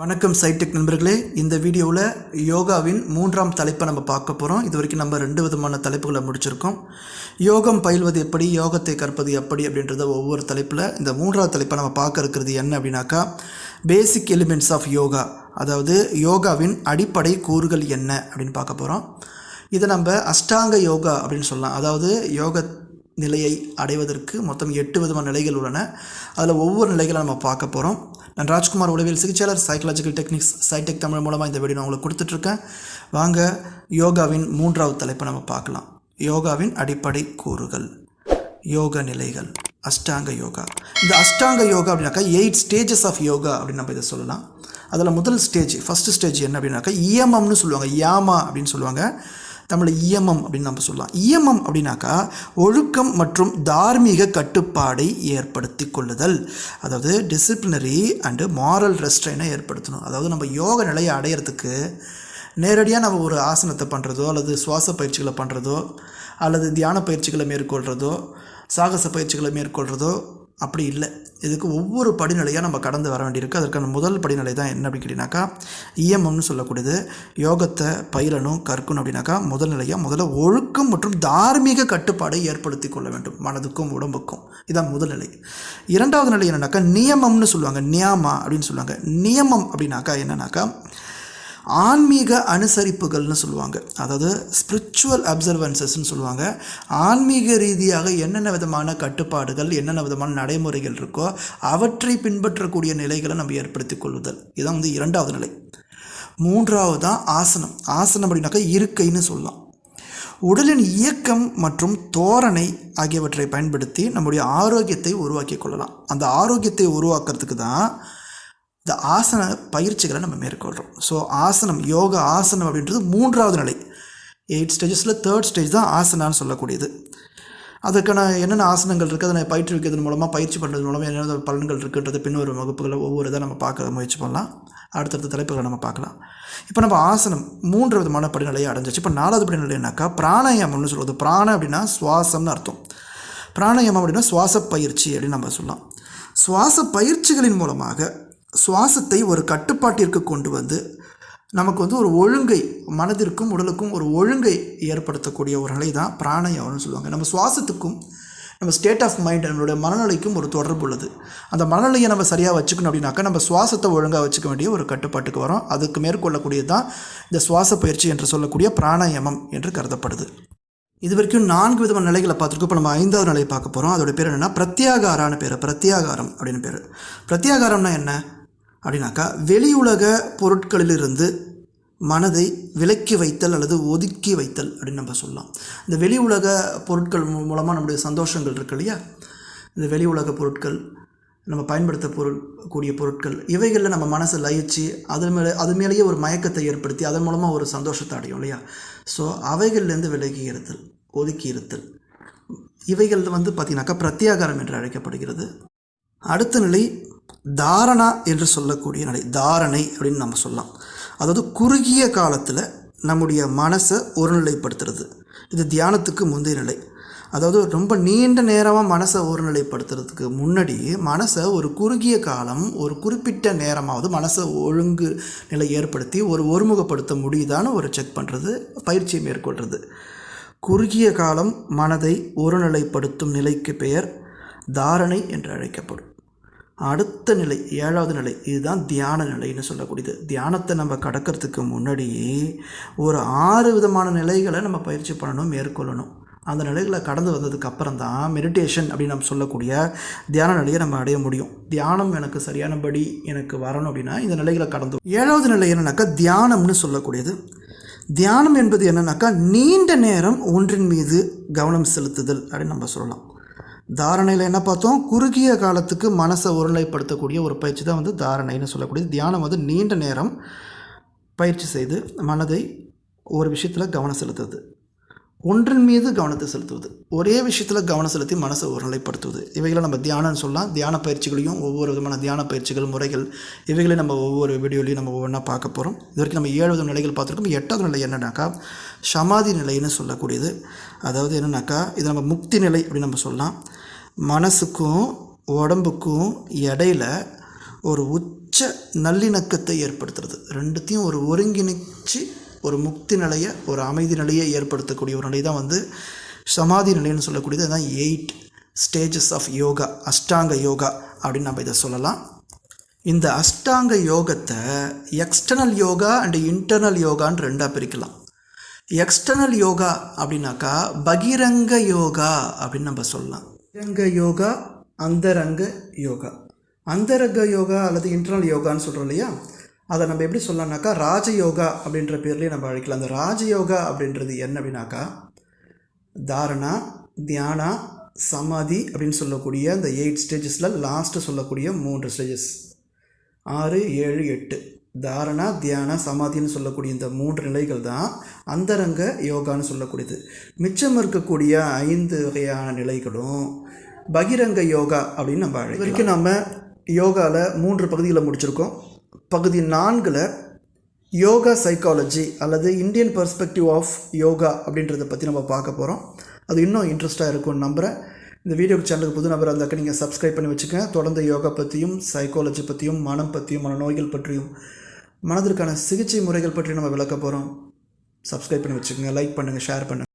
வணக்கம் சைடெக் நண்பர்களே. இந்த வீடியோவில் யோகாவின் மூன்றாம் தலைப்பை நம்ம பார்க்க போகிறோம் இது வரைக்கும் நம்ம ரெண்டு விதமான தலைப்புகளை முடிச்சிருக்கோம். யோகம் பயில்வது எப்படி யோகத்தை கற்பது எப்படி அப்படின்றத ஒவ்வொரு தலைப்பில் இந்த மூன்றாவது தலைப்பை நம்ம பார்க்க இருக்கிறது என்ன அப்படின்னாக்கா பேசிக் எலிமெண்ட்ஸ் ஆஃப் யோகா அதாவது யோகாவின் அடிப்படை கூறுகள் என்ன அப்படின்னு பார்க்க போகிறோம் இதை நம்ம அஷ்டாங்க யோகா அப்படின்னு சொல்லலாம். அதாவது யோக நிலையை அடைவதற்கு மொத்தம் எட்டு விதமான நிலைகள் உள்ளன. அதில் ஒவ்வொரு நிலைகளை நம்ம பார்க்க போகிறோம் நான் ராஜ்குமார் உளவியல் சிகிச்சையாளர் சைக்காலஜிக்கல் டெக்னிக்ஸ் சைடெக் தமிழ் மூலமாக இந்த வீடியோ நான் உங்களுக்கு கொடுத்துட்ருக்கேன். வாங்க யோகாவின் மூன்றாவது தலைப்பை நம்ம பார்க்கலாம். யோகாவின் அடிப்படை கூறுகள் யோக நிலைகள் அஷ்டாங்க யோகா. இந்த அஷ்டாங்க யோகா அப்படின்னாக்கா எயிட் ஸ்டேஜஸ் ஆஃப் யோகா அப்படின்னு நம்ம இதை சொல்லலாம். அதில் முதல் ஸ்டேஜ் ஃபஸ்ட்டு ஸ்டேஜ் என்ன அப்படின்னாக்கா இயமம்னு சொல்லுவாங்க. யாமா அப்படின்னு சொல்லுவாங்க. தமிழ் இஎம்எம் அப்படின்னு நம்ம சொல்லலாம். இஎம்எம் அப்படின்னாக்கா ஒழுக்கம் மற்றும் தார்மீக கட்டுப்பாடை ஏற்படுத்தி கொள்ளுதல். அதாவது டிசிப்ளினரி அண்டு மாரல் ரெஸ்ட்ரைனை ஏற்படுத்தணும். அதாவது நம்ம யோக நிலையை அடையிறதுக்கு நேரடியாக நம்ம ஒரு ஆசனத்தை பண்ணுறதோ அல்லது சுவாச பயிற்சிகளை பண்ணுறதோ அல்லது தியான பயிற்சிகளை மேற்கொள்கிறதோ சாகச பயிற்சிகளை மேற்கொள்கிறதோ அப்படி இல்லை. இதுக்கு ஒவ்வொரு படிநிலையாக நம்ம கடந்து வர வேண்டியிருக்கு. அதற்கான முதல் படிநிலை தான் என்ன அப்படின்னு கேட்டிங்கனாக்கா இஎம்எம்னு சொல்லக்கூடியது. யோகத்தை பயிலணும் கற்கணும் அப்படின்னாக்கா முதல் நிலையாக முதல்ல ஒழுக்கம் மற்றும் தார்மீக கட்டுப்பாடை ஏற்படுத்தி கொள்ள வேண்டும். மனதுக்கும் உடம்புக்கும். இதான் முதல் நிலை. இரண்டாவது நிலை என்னன்னாக்கா நியமம்னு சொல்லுவாங்க. நியாமா அப்படின்னு சொல்லுவாங்க. நியமம் அப்படின்னாக்கா என்னன்னாக்கா ஆன்மீக அனுசரிப்புகள்னு சொல்லுவாங்க. அதாவது ஸ்பிரிச்சுவல் அப்சர்வன்சஸ்ன்னு சொல்லுவாங்க. ஆன்மீக ரீதியாக என்னென்ன விதமான கட்டுப்பாடுகள் என்னென்ன விதமான நடைமுறைகள் இருக்கோ அவற்றை பின்பற்றக்கூடிய நிலைகளை நம்ம ஏற்படுத்தி கொள்ளுதல். இதுதான் வந்து இரண்டாவது நிலை. மூன்றாவது தான் ஆசனம். ஆசனம் அப்படின்னாக்கா இருக்கைன்னு சொல்லலாம். உடலின் இயக்கம் மற்றும் தோரணை ஆகியவற்றை பயன்படுத்தி நம்முடைய ஆரோக்கியத்தை உருவாக்கி கொள்ளலாம். அந்த ஆரோக்கியத்தை உருவாக்குறதுக்கு தான் இந்த ஆசன பயிற்சிகளை நம்ம மேற்கொள்கிறோம் ஸோ ஆசனம் யோகா ஆசனம் அப்படின்றது மூன்றாவது நிலை. எயிட் ஸ்டேஜஸில் தேர்ட் ஸ்டேஜ் தான் ஆசனான்னு சொல்லக்கூடியது. அதுக்கான என்னென்ன ஆசனங்கள் இருக்குது அதை பயிற்றுவிக்கிறது மூலமாக பயிற்சி பண்ணுறது மூலமாக என்னென்ன பலன்கள் இருக்குன்றது பின்வரும் வகுப்புகளை ஒவ்வொரு இதை நம்ம பார்க்க முயற்சி பண்ணலாம். அடுத்தடுத்த தலைப்புகளை நம்ம பார்க்கலாம். இப்போ நம்ம ஆசனம் மூன்று விதமான படிநிலையை அடைஞ்சிச்சு இப்போ நாலாவது படிநிலைனாக்கா பிராணாயாமம்னு சொல்வது பிராணம் அப்படின்னா சுவாசம்னு அர்த்தம். பிராணாயாமம் அப்படின்னா சுவாச பயிற்சி அப்படின்னு நம்ம சொல்லலாம். சுவாச பயிற்சிகளின் மூலமாக சுவாசத்தை ஒரு கட்டுப்பாட்டிற்கு கொண்டு வந்து நமக்கு வந்து ஒரு ஒழுங்கை மனதிற்கும் உடலுக்கும் ஒரு ஒழுங்கை ஏற்படுத்தக்கூடிய ஒரு நிலை தான் பிராணயம்னு சொல்லுவாங்க. நம்ம சுவாசத்துக்கும் நம்ம ஸ்டேட் ஆஃப் மைண்ட் நம்மளுடைய மனநிலைக்கும் ஒரு தொடர்பு உள்ளது. அந்த மனநிலையை நம்ம சரியாக வச்சுக்கணும் அப்படின்னாக்கா நம்ம சுவாசத்தை ஒழுங்காக வச்சுக்க வேண்டிய ஒரு கட்டுப்பாட்டுக்கு வரும். அதுக்கு மேற்கொள்ளக்கூடியது தான் இந்த சுவாச பயிற்சி என்று சொல்லக்கூடிய பிராணாயமம் என்று கருதப்படுது. இது வரைக்கும் நான்கு விதமான நிலைகளை பார்த்துருக்கோம். இப்போ நம்ம ஐந்தாவது நிலையை பார்க்க போகிறோம் அதோட பேர் என்னென்னா பிரத்யாகாரான பேர். பிரத்யாகாரம் அப்படின்னு பேர். பிரத்யாகாரம்னா என்ன? அப்படின்னாக்கா வெளியுலக பொருட்களிலிருந்து மனதை விலக்கி வைத்தல் அல்லது ஒதுக்கி வைத்தல் அப்படின்னு நம்ம சொல்லலாம். இந்த வெளி உலக பொருட்கள் மூலமாக நம்முடைய சந்தோஷங்கள் இருக்கு இல்லையா? இந்த வெளி உலக பொருட்கள் நம்ம பயன்படுத்த பொருள் கூடிய பொருட்கள் இவைகளில் நம்ம மனசை லயிச்சு அது மேலே அது மேலேயே ஒரு மயக்கத்தை ஏற்படுத்தி அதன் மூலமாக ஒரு சந்தோஷத்தை அடையும் இல்லையா? ஸோ அவைகள்லேருந்து விலகி இருத்தல் ஒதுக்கி இருத்தல் இவைகள் வந்து பார்த்திங்கனாக்கா பிரத்யாகாரம் என்று அழைக்கப்படுகிறது. அடுத்த நிலை தாரணா என்று சொல்லக்கூடிய நிலை தாரணை அப்படின்னு நம்ம சொல்லலாம். அதாவது குறுகிய காலத்தில் நம்முடைய மனசை ஒருநிலைப்படுத்துறது. இது தியானத்துக்கு முந்தைய நிலை. அதாவது ரொம்ப நீண்ட நேரமாக மனசை ஒருநிலைப்படுத்துறதுக்கு முன்னாடி மனசை ஒரு குறுகிய காலம் ஒரு குறிப்பிட்ட நேரமாவது மனசை ஒழுங்கு நிலை ஏற்படுத்தி ஒரு ஒருமுகப்படுத்த முடியுதான்னு ஒரு செக் பண்ணுறது பயிற்சியை மேற்கொள்கிறது குறுகிய காலம் மனதை ஒருநிலைப்படுத்தும் நிலைக்கு பெயர் தாரணை என்று அழைக்கப்படும். அடுத்த நிலை ஏழாவது நிலை இதுதான் தியான நிலைன்னு சொல்லக்கூடியது. தியானத்தை நம்ம கடக்கிறதுக்கு முன்னாடி ஒரு ஆறு விதமான நிலைகளை நம்ம பயிற்சி பண்ணணும் மேற்கொள்ளணும். அந்த நிலைகளை கடந்து வந்ததுக்கு அப்புறம் தான் மெடிடேஷன் அப்படின்னு நம்ம சொல்லக்கூடிய தியான நிலையை நம்ம அடைய முடியும். தியானம் எனக்கு சரியானபடி எனக்கு வரணும் அப்படின்னா இந்த நிலைகளை கடந்து ஏழாவது நிலை என்னன்னாக்கா தியானம்னு சொல்லக்கூடியது. தியானம் என்பது என்னன்னாக்கா நீண்ட நேரம் ஒன்றின் மீது கவனம் செலுத்துதல் அப்படின்னு நம்ம சொல்லலாம். தாரணையில் என்ன பார்த்தோம்? குறுகிய காலத்துக்கு மனசை ஒருநிலைப்படுத்தக்கூடிய ஒரு பயிற்சி தான் வந்து தாரணைன்னு சொல்லக்கூடியது. தியானம் வந்து நீண்ட நேரம் பயிற்சி செய்து மனதை ஒரு விஷயத்தில் கவனம் செலுத்துவது ஒன்றின் மீது கவனத்தை செலுத்துவது. ஒரே விஷயத்தில் கவனம் செலுத்தி மனசை ஒருநிலைப்படுத்துவது. இவைகளை நம்ம தியானம்னு சொல்லலாம். தியான பயிற்சிகளையும் ஒவ்வொரு விதமான தியான பயிற்சிகள் முறைகள் இவைகளை நம்ம ஒவ்வொரு வீடியோலையும் நம்ம ஒவ்வொன்றா பார்க்க போகிறோம் இது வரைக்கும் நம்ம ஏழு விதம் நிலைகள் பார்த்துருக்கோம். எட்டாவது நிலை என்னன்னாக்கா சமாதி நிலைன்னு சொல்லக்கூடியது. அதாவது என்னன்னாக்கா இது நம்ம முக்தி நிலை அப்படின்னு நம்ம சொல்லலாம். மனசுக்கும் உடம்புக்கும் இடையில ஒரு உச்ச நல்லிணக்கத்தை ஏற்படுத்துறது. ரெண்டுத்தையும் ஒரு ஒருங்கிணைச்சு ஒரு முக்தி நிலையை ஒரு அமைதி நிலையை ஏற்படுத்தக்கூடிய ஒரு நிலை தான் வந்து சமாதி நிலைன்னு சொல்லக்கூடியது. அதுதான் எயிட் ஸ்டேஜஸ் ஆஃப் யோகா அஷ்டாங்க யோகா அப்படின்னு நம்ம இதை சொல்லலாம். இந்த அஷ்டாங்க யோகத்தை எக்ஸ்டர்னல் யோகா அண்ட் இன்டர்னல் யோகான்னு ரெண்டாக பிரிக்கலாம். எக்ஸ்டர்னல் யோகா அப்படின்னாக்கா பகிரங்க யோகா அப்படின்னு நம்ம சொல்லலாம். பகிரங்க யோகா அந்தரங்க யோகா. அந்தரங்க யோகா அல்லது இன்டர்னல் யோகான்னு சொல்கிறோம் இல்லையா? அதை நம்ம எப்படி சொல்லலாம்னாக்கா ராஜயோகா அப்படின்ற பேர்லேயே நம்ம அழைக்கலாம். அந்த ராஜயோகா அப்படின்றது என்ன அப்படின்னாக்கா தாரணா தியானா சமாதி அப்படின்னு சொல்லக்கூடிய அந்த எயிட் ஸ்டேஜஸில் லாஸ்ட்டு சொல்லக்கூடிய மூன்று ஸ்டேஜஸ் ஆறு ஏழு எட்டு. தாரணா தியான சமாதின்னு சொல்லக்கூடிய இந்த மூன்று நிலைகள் தான் அந்தரங்க யோகான்னு சொல்லக்கூடியது. மிச்சம் இருக்கக்கூடிய ஐந்து வகையான நிலைகளும் பகிரங்க யோகா அப்படின்னு நம்ம அழைக்கலாம். வரைக்கும் நம்ம யோகாவில் மூன்று பகுதிகளை முடிச்சிருக்கோம். பகுதி நான்கில் யோகா சைக்காலஜி அல்லது இந்தியன் பர்ஸ்பெக்டிவ் ஆஃப் யோகா அப்படின்றத பற்றி நம்ம பார்க்க போகிறோம் அது இன்னும் இன்ட்ரெஸ்ட்டாக இருக்கும்னு நம்புகிறேன் இந்த வீடியோ சேனலுக்கு புது நபர் அந்த நீங்கள் சப்ஸ்கிரைப் பண்ணி வச்சுக்கோங்க. தொடர்ந்து யோகா பற்றியும் சைக்காலஜி பற்றியும் மனம் பற்றியும் மன நோய்கள் பற்றியும் மனதிற்கான சிகிச்சை முறைகள் பற்றி நம்ம விளக்க போகிறோம் சப்ஸ்கிரைப் பண்ணி வச்சுக்கோங்க லைக் பண்ணுங்கள் ஷேர் பண்ணுங்கள்